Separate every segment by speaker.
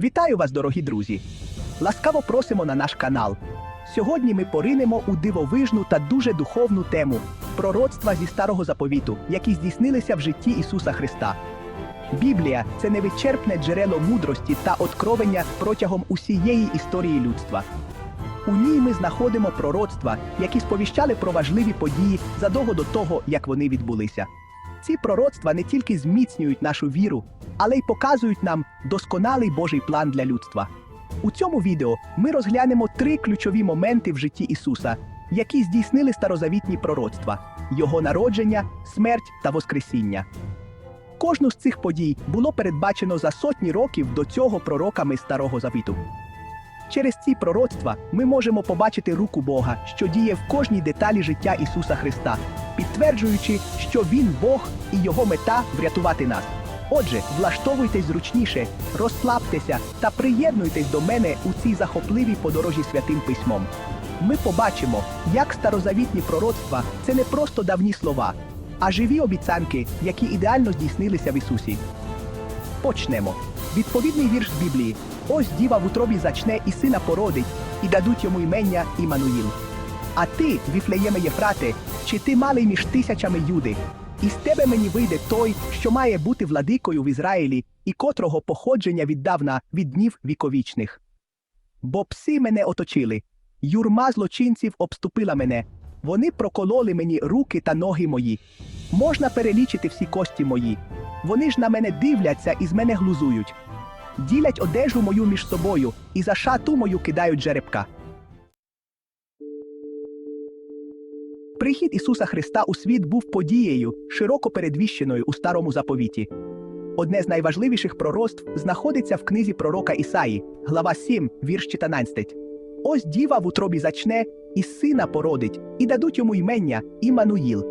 Speaker 1: Вітаю вас, дорогі друзі! Ласкаво просимо на наш канал. Сьогодні ми поринемо у дивовижну та дуже духовну тему пророцтва зі старого заповіту, які здійснилися в житті Ісуса Христа. Біблія це невичерпне джерело мудрості та откровення протягом усієї історії людства. У ній ми знаходимо пророцтва, які сповіщали про важливі події задовго до того, як вони відбулися. Ці пророцтва не тільки зміцнюють нашу віру, але й показують нам досконалий Божий план для людства. У цьому відео ми розглянемо три ключові моменти в житті Ісуса, які здійснили старозавітні пророцтва: Його народження, смерть та Воскресіння. Кожну з цих подій було передбачено за сотні років до цього пророками Старого Завіту. Через ці пророцтва ми можемо побачити руку Бога, що діє в кожній деталі життя Ісуса Христа, підтверджуючи, що Він Бог і його мета врятувати нас. Отже, влаштовуйтесь зручніше, розслабтеся та приєднуйтесь до мене у цій захопливій подорожі святим письмом. Ми побачимо, як старозавітні пророцтва це не просто давні слова, а живі обіцянки, які ідеально здійснилися в Ісусі. Почнемо. Відповідний вірш з Біблії. Ось діва в утробі зачне і сина породить, і дадуть йому імення Імануїл. А ти, Віфлеєме Єфрате, чи ти малий між тисячами юди? Із тебе мені вийде той, що має бути владикою в Ізраїлі, і котрого походження віддавна від днів віковічних. Бо пси мене оточили, юрма злочинців обступила мене, вони прокололи мені руки та ноги мої. Можна перелічити всі кості мої. Вони ж на мене дивляться і з мене глузують. Ділять одежу мою між собою і за шату мою кидають жеребка. Прихід Ісуса Христа у світ був подією, широко передвіщеною у старому заповіті. Одне з найважливіших пророцтв знаходиться в книзі пророка Ісаї, глава 7, вірш 14. Ось діва в утробі зачне, і сина породить, і дадуть йому ймення Імануїл.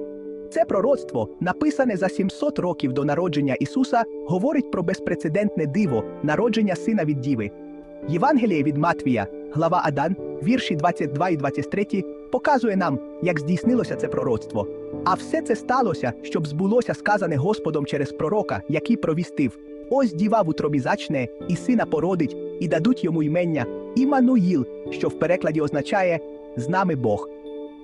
Speaker 1: Це пророцтво, написане за 700 років до народження Ісуса, говорить про безпрецедентне диво, народження сина від діви. Євангеліє від Матвія, глава Адан, вірші 22 і 23, показує нам, як здійснилося це пророцтво. А все це сталося, щоб збулося сказане Господом через пророка, який провістив: Ось діва в утробі зачне, і сина породить, і дадуть йому ймення Імануїл, що в перекладі означає з нами Бог.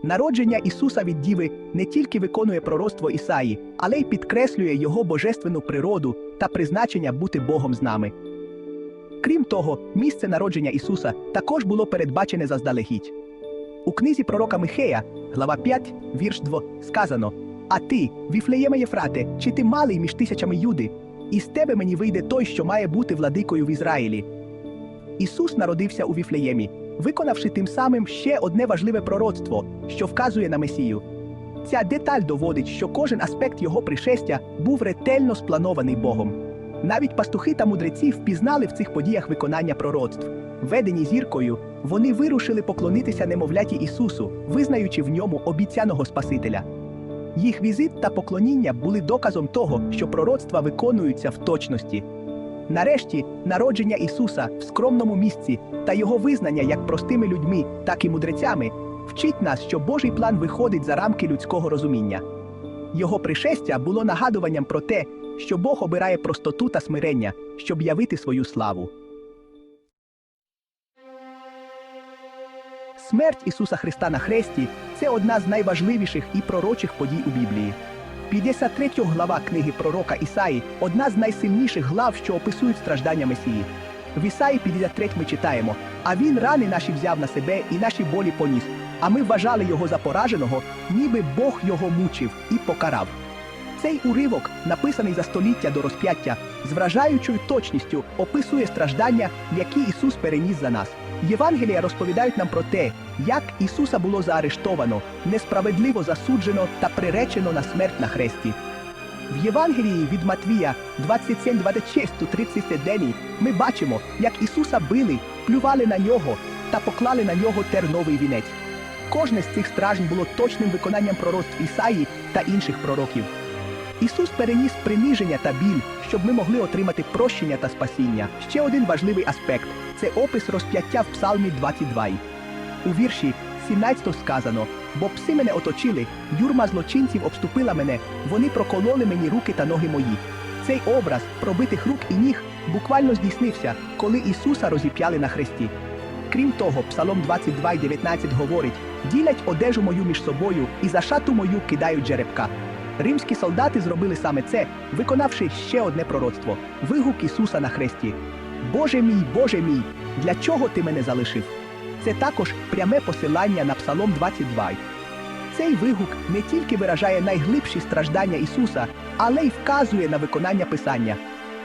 Speaker 1: Народження Ісуса від Діви не тільки виконує пророцтво Ісаї, але й підкреслює його божественну природу та призначення бути Богом з нами. Крім того, місце народження Ісуса також було передбачене заздалегідь. У книзі пророка Михея, глава 5, вірш 2, сказано: А ти, Віфлеєме Єфрате, чи ти малий між тисячами юди? Із тебе мені вийде той, що має бути владикою в Ізраїлі. Ісус народився у Віфлеємі, виконавши тим самим ще одне важливе пророцтво, що вказує на Месію. Ця деталь доводить, що кожен аспект його пришестя був ретельно спланований Богом. Навіть пастухи та мудреці впізнали в цих подіях виконання пророцтв. Ведені зіркою, вони вирушили поклонитися немовляті Ісусу, визнаючи в ньому обіцяного Спасителя. Їх візит та поклоніння були доказом того, що пророцтва виконуються в точності. Нарешті, народження Ісуса в скромному місці та його визнання як простими людьми, так і мудрецями вчить нас, що Божий план виходить за рамки людського розуміння. Його пришестя було нагадуванням про те, що Бог обирає простоту та смирення, щоб явити свою славу. Смерть Ісуса Христа на хресті це одна з найважливіших і пророчих подій у Біблії. 53 глава книги пророка Ісаї одна з найсильніших глав, що описують страждання Месії. В Ісаї 53 ми читаємо: А він рани наші взяв на себе і наші болі поніс. А ми вважали його за пораженого, ніби Бог його мучив і покарав. Цей уривок, написаний за століття до розп'яття, з вражаючою точністю описує страждання, які Ісус переніс за нас. Євангелія розповідають нам про те, як Ісуса було заарештовано, несправедливо засуджено та приречено на смерть на хресті. В Євангелії від Матвія 27, 26, 39 ми бачимо, як Ісуса били, плювали на нього та поклали на нього терновий вінець. Кожне з цих стражень було точним виконанням пророцтв Ісаї та інших пророків. Ісус переніс приниження та біль, щоб ми могли отримати прощення та спасіння. Ще один важливий аспект це опис розп'яття в Псалмі 22. У вірші 17 сказано: Бо пси мене оточили, юрма злочинців обступила мене, вони прокололи мені руки та ноги мої. Цей образ пробитих рук і ніг буквально здійснився, коли Ісуса розіп'яли на хресті. Крім того, Псалом 22 й 19 говорить: ділять одежу мою між собою і за шату мою кидають жеребка. Римські солдати зробили саме це, виконавши ще одне пророцтво вигук Ісуса на хресті. Боже мій, Боже мій, для чого ти мене залишив? Це також пряме посилання на Псалом 22. Цей вигук не тільки виражає найглибші страждання Ісуса, але й вказує на виконання Писання.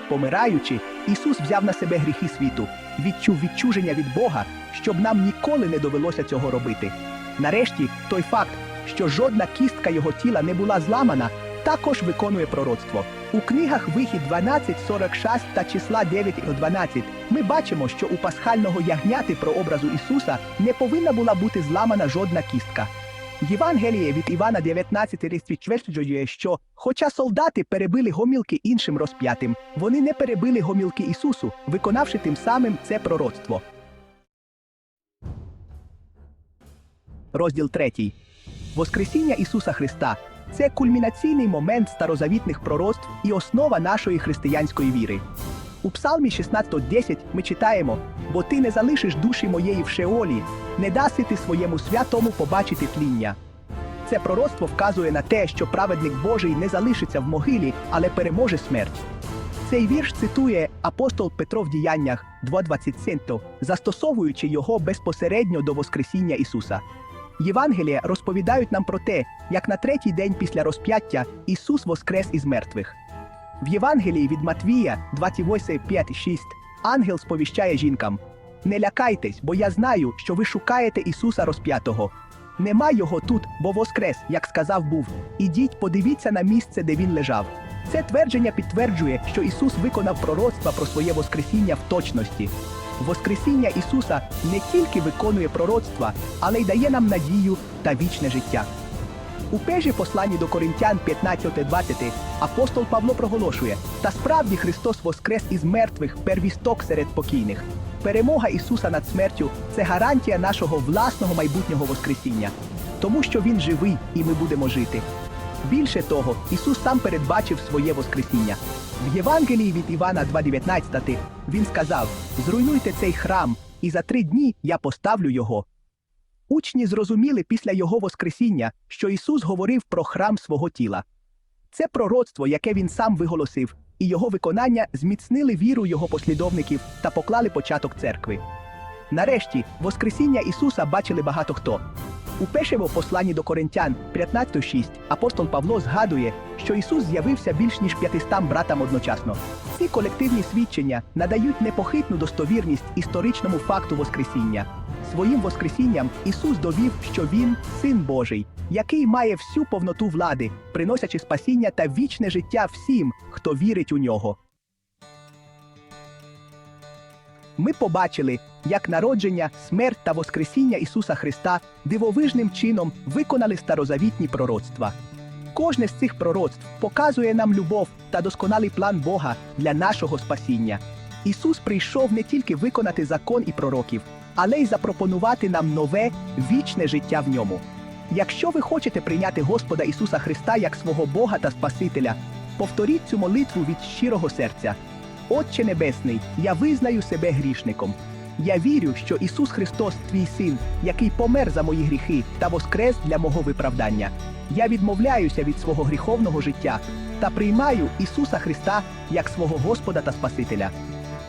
Speaker 1: Помираючи, Ісус взяв на себе гріхи світу, відчув відчуження від Бога, щоб нам ніколи не довелося цього робити. Нарешті, той факт, що жодна кістка його тіла не була зламана, також виконує пророцтво. У книгах Вихід 12.46 та числа 9.12 ми бачимо, що у пасхального ягняти прообразу Ісуса не повинна була бути зламана жодна кістка. Євангеліє від Івана 19 підтверджує, що, хоча солдати перебили гомілки іншим розп'ятим, вони не перебили гомілки Ісусу, виконавши тим самим це пророцтво. Розділ 3. Воскресіння Ісуса Христа це кульмінаційний момент старозавітних пророцтв і основа нашої християнської віри. У Псалмі 16.10 ми читаємо: бо ти не залишиш душі моєї в Шеолі, не даси ти своєму святому побачити тління. Це пророцтво вказує на те, що праведник Божий не залишиться в могилі, але переможе смерть. Цей вірш цитує апостол Петро в діяннях 2.27, застосовуючи його безпосередньо до Воскресіння Ісуса. Євангелія розповідають нам про те, як на третій день після розп'яття Ісус воскрес із мертвих. В Євангелії від Матвія 28.5.6 ангел сповіщає жінкам: Не лякайтесь, бо я знаю, що ви шукаєте Ісуса розп'ятого. Нема його тут, бо воскрес, як сказав був. Ідіть, подивіться на місце, де він лежав. Це твердження підтверджує, що Ісус виконав пророцтва про своє Воскресіння в точності. Воскресіння Ісуса не тільки виконує пророцтва, але й дає нам надію та вічне життя. У пежі посланні до Коринтян 15.20 апостол Павло проголошує: та справді Христос воскрес із мертвих первісток серед покійних. Перемога Ісуса над смертю це гарантія нашого власного майбутнього Воскресіння, тому що Він живий і ми будемо жити. Більше того, Ісус сам передбачив своє Воскресіння. В Євангелії від Івана 2.19 Він сказав: Зруйнуйте цей храм, і за три дні я поставлю його. Учні зрозуміли після його Воскресіння, що Ісус говорив про храм свого тіла. Це пророцтво, яке він сам виголосив, і його виконання зміцнили віру його послідовників та поклали початок церкви. Нарешті, Воскресіння Ісуса бачили багато хто. У першому посланні до Коринтян 15.6 апостол Павло згадує, що Ісус з'явився більш ніж 500 братам одночасно. Ці колективні свідчення надають непохитну достовірність історичному факту Воскресіння. Своїм Воскресінням Ісус довів, що Він син Божий, який має всю повноту влади, приносячи спасіння та вічне життя всім, хто вірить у нього. Ми побачили, як народження, смерть та Воскресіння Ісуса Христа дивовижним чином виконали старозавітні пророцтва. Кожне з цих пророцтв показує нам любов та досконалий план Бога для нашого спасіння. Ісус прийшов не тільки виконати закон і пророків, але й запропонувати нам нове вічне життя в ньому. Якщо ви хочете прийняти Господа Ісуса Христа як свого Бога та Спасителя, повторіть цю молитву від щирого серця. Отче Небесний, я визнаю себе грішником. Я вірю, що Ісус Христос, твій син, який помер за мої гріхи та воскрес для мого виправдання. Я відмовляюся від свого гріховного життя та приймаю Ісуса Христа як свого Господа та Спасителя.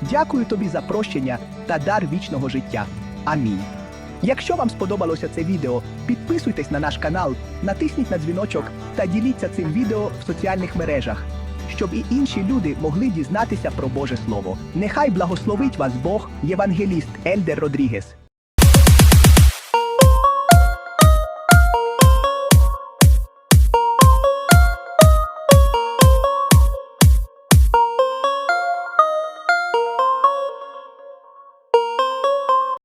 Speaker 1: Дякую тобі за прощення та дар вічного життя. Амінь. Якщо вам сподобалося це відео, підписуйтесь на наш канал, натисніть на дзвіночок та діліться цим відео в соціальних мережах, щоб і інші люди могли дізнатися про Боже Слово. Нехай благословить вас Бог, євангеліст Ельдер Родрігес.